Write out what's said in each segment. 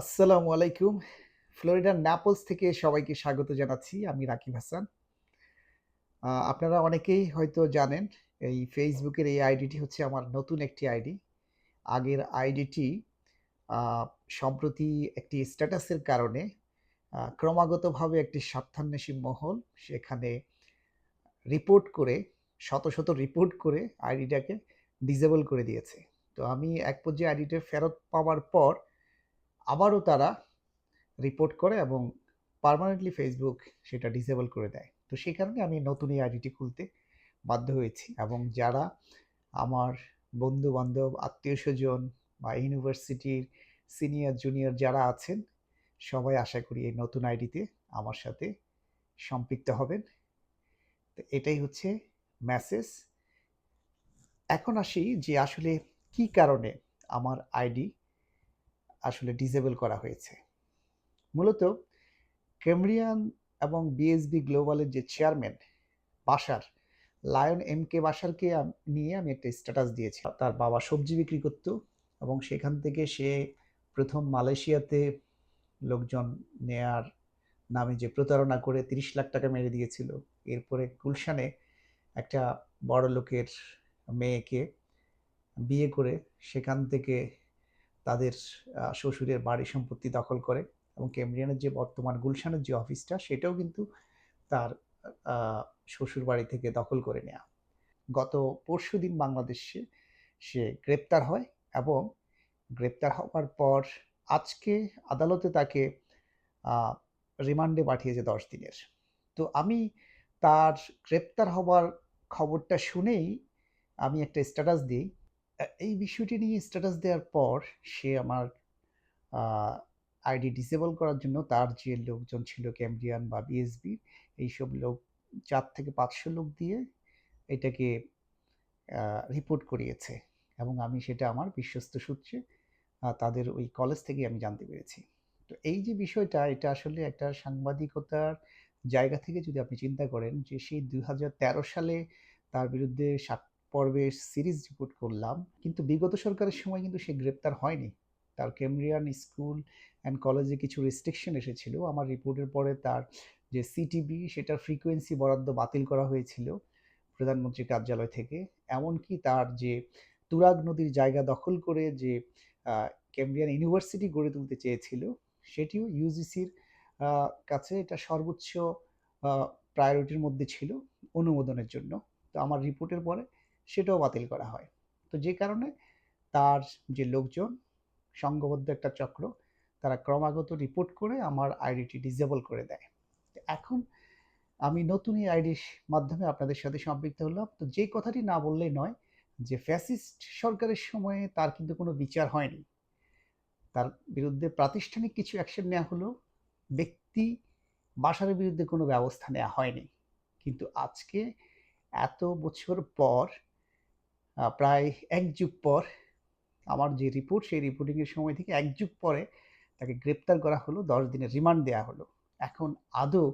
আসসালামু আলাইকুম। ফ্লোরিডার ন্যাপলস থেকে সবাইকে স্বাগত জানাচ্ছি। আমি রাকিব হাসান। আপনারা অনেকেই হয়তো জানেন, এই ফেসবুকের এই আইডিটি হচ্ছে আমার নতুন একটি আইডি। আগের আইডিটি সম্প্রতি একটি স্ট্যাটাসের কারণে ক্রমাগতভাবে একটি স্বার্থান্বেষী মহল সেখানে রিপোর্ট করে, শত শত রিপোর্ট করে আইডিটাকে ডিজেবল করে দিয়েছে। তো আমি এক পর্যায়ে আইডিটা ফেরত পাওয়ার পর আবারও তারা রিপোর্ট করে এবং পার্মানেন্টলি ফেসবুক সেটা ডিসেবল করে দেয়। তো সেই কারণে আমি নতুন এই আইডিটি খুলতে বাধ্য হয়েছি এবং যারা আমার বন্ধু বান্ধব আত্মীয় স্বজন বা ইউনিভার্সিটির সিনিয়র জুনিয়র যারা আছেন, সবাই আশা করি এই নতুন আইডিতে আমার সাথে সম্পৃক্ত হবেন। তো এটাই হচ্ছে মেসেজ এখন আসি যে আসলে কি কারণে আমার আইডি আসলে ডিসেবল করা হয়েছে। মূলত কেমরিয়ান এবং বিএসবি গ্লোবালের যে চেয়ারম্যান বাসার লায়ন এম কে বাসারকে নিয়ে আমি একটা স্ট্যাটাস দিয়েছি। তার বাবা সবজি বিক্রি করত এবং সেখান থেকে সে প্রথম মালয়েশিয়াতে লোকজন নেয়ার নামে যে প্রতারণা করে তিরিশ লাখ টাকা মেরে দিয়েছিল, এরপরে গুলশানে একটা বড় লোকের মেয়েকে বিয়ে করে সেখান থেকে তাদের শ্বশুরের বাড়ি সম্পত্তি দখল করে এবং কেমব্রিয়ানের যে বর্তমান গুলশানের যে অফিসটা সেটাও কিন্তু তার শ্বশুর বাড়ি থেকে দখল করে নেওয়া গত পরশু দিন বাংলাদেশে সে গ্রেপ্তার হয় এবং গ্রেপ্তার হওয়ার পর আজকে আদালতে তাকে রিমান্ডে পাঠিয়েছে দশ দিনের। তো আমি তার গ্রেপ্তার হওয়ার খবরটা শুনেই আমি একটা স্ট্যাটাস দিই এই বিষয়টি নিয়ে স্ট্যাটাস দেওয়ার পর সে আমার আইডি ডিসেবল করার জন্য তার যে লোকজন ছিল ক্যাম্বিয়ান বা বিএসবি এইসব লোক, চার থেকে পাঁচশো লোক দিয়ে এটাকে রিপোর্ট করিয়েছে। এবং আমি সেটা আমার বিশ্বস্ত সূত্রে তাদের ওই কলেজ থেকে আমি জানতে পেরেছি। তো এই যে বিষয়টা, এটা আসলে একটা সাংবাদিকতার জায়গা থেকে যদি আপনি চিন্তা করেন যে সেই দু হাজার তেরো সালে তার বিরুদ্ধে সাত পর্বের সিরিজ রিপোর্ট করলাম, কিন্তু বিগত সরকারের সময় কিন্তু সে গ্রেপ্তার হয়নি। তার কেমব্রিয়ান স্কুল অ্যান্ড কলেজে কিছু রেস্ট্রিকশন এসেছিল। আমার রিপোর্টের পরে তার যে সিটিবি সেটার ফ্রিকোয়েন্সি বরাদ্দ বাতিল করা হয়েছিল প্রধানমন্ত্রীর কার্যালয় থেকে। এমনকি তার যে তুরাগ নদীর জায়গা দখল করে যে কেমব্রিয়ান ইউনিভার্সিটি গড়ে তুলতে চেয়েছিল, সেটিও ইউজিসির কাছে এটা সর্বোচ্চ প্রায়োরিটির মধ্যে ছিল অনুমোদনের জন্য। তো আমার রিপোর্টের পরে সেটাও বাতিল করা হয়। তো যে কারণে তার যে লোকজন সংঘবদ্ধ একটা চক্র, তারা ক্রমাগত রিপোর্ট করে আমার আইডিটি ডিসেবল করে দেয়। এখন আমি নতুন এই আইডির মাধ্যমে আপনাদের সাথে সম্পৃক্ত হলাম। তো যে কথাটি না বললেই নয় যে ফ্যাসিস্ট সরকারের সময়ে তার কিন্তু কোনো বিচার হয়নি। তার বিরুদ্ধে প্রাতিষ্ঠানিক কিছু অ্যাকশন নেওয়া হলো। ব্যক্তি বাসারের বিরুদ্ধে কোনো ব্যবস্থা নেওয়া হয়নি। কিন্তু আজকে এত বছর পর প্রায় এক যুগ পর আমার যে রিপোর্ট সেই রিপোর্টিংয়ের সময় থেকে এক যুগ পরে তাকে গ্রেপ্তার করা হলো, দশ দিনের রিমান্ড দেওয়া হলো। এখন আদৌ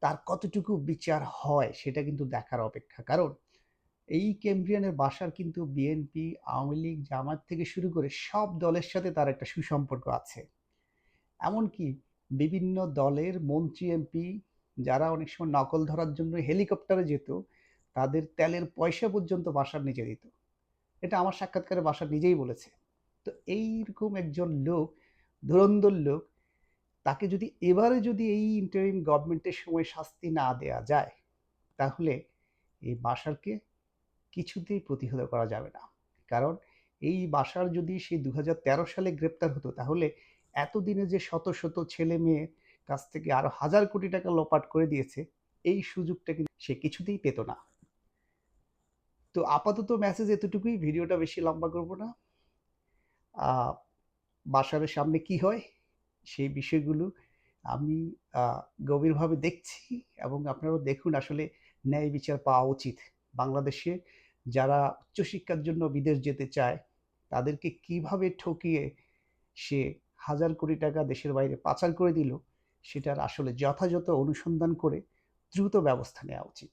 তার কতটুকু বিচার হয় সেটা কিন্তু দেখার অপেক্ষা। কারণ এই কেমব্রিয়ানের বাসার কিন্তু বিএনপি আওয়ামী লীগ জামাত থেকে শুরু করে সব দলের সাথে তার একটা সুসম্পর্ক আছে। এমনকি বিভিন্ন দলের মন্ত্রী এমপি যারা অনেক সময় নকল ধরার জন্য হেলিকপ্টারে যেত তাদের তেলের পয়সা পর্যন্ত বাসার নিচে দিত। এটা আমার সাক্ষাৎকারে বাসার নিজেই বলেছে। তো এইরকম একজন লোক, ধুরন্ধর লোক, তাকে যদি এবারে যদি এই ইন্টারিম গভর্নমেন্টের সময় শাস্তি না দেয়া যায়, তাহলে এই বাসারকে কিছুতেই প্রতিহত করা যাবে না। কারণ এই বাসার যদি সে দু হাজার তেরো সালে গ্রেপ্তার হতো, তাহলে এতদিনে যে শত শত ছেলে মেয়ে কাছ থেকে আরও হাজার কোটি টাকা লোপাট করে দিয়েছে, এই সুযোগটা কিন্তু সে কিছুতেই পেত না। তো আপাতত মেসেজ এতটুকুই, ভিডিওটা বেশি লম্বা করব না। বাসারের সামনে কি হয়, সেই বিষয়গুলো আমি গভীরভাবে দেখছি এবং আপনারাও দেখুন আসলে ন্যায় বিচার পাওয়া উচিত। বাংলাদেশে যারা উচ্চশিক্ষার জন্য বিদেশ যেতে চায়, তাদেরকে কীভাবে ঠকিয়ে সে হাজার কোটি টাকা দেশের বাইরে পাচার করে দিল, সেটার আসলে যথাযথ অনুসন্ধান করে দ্রুত ব্যবস্থা নেওয়া উচিত।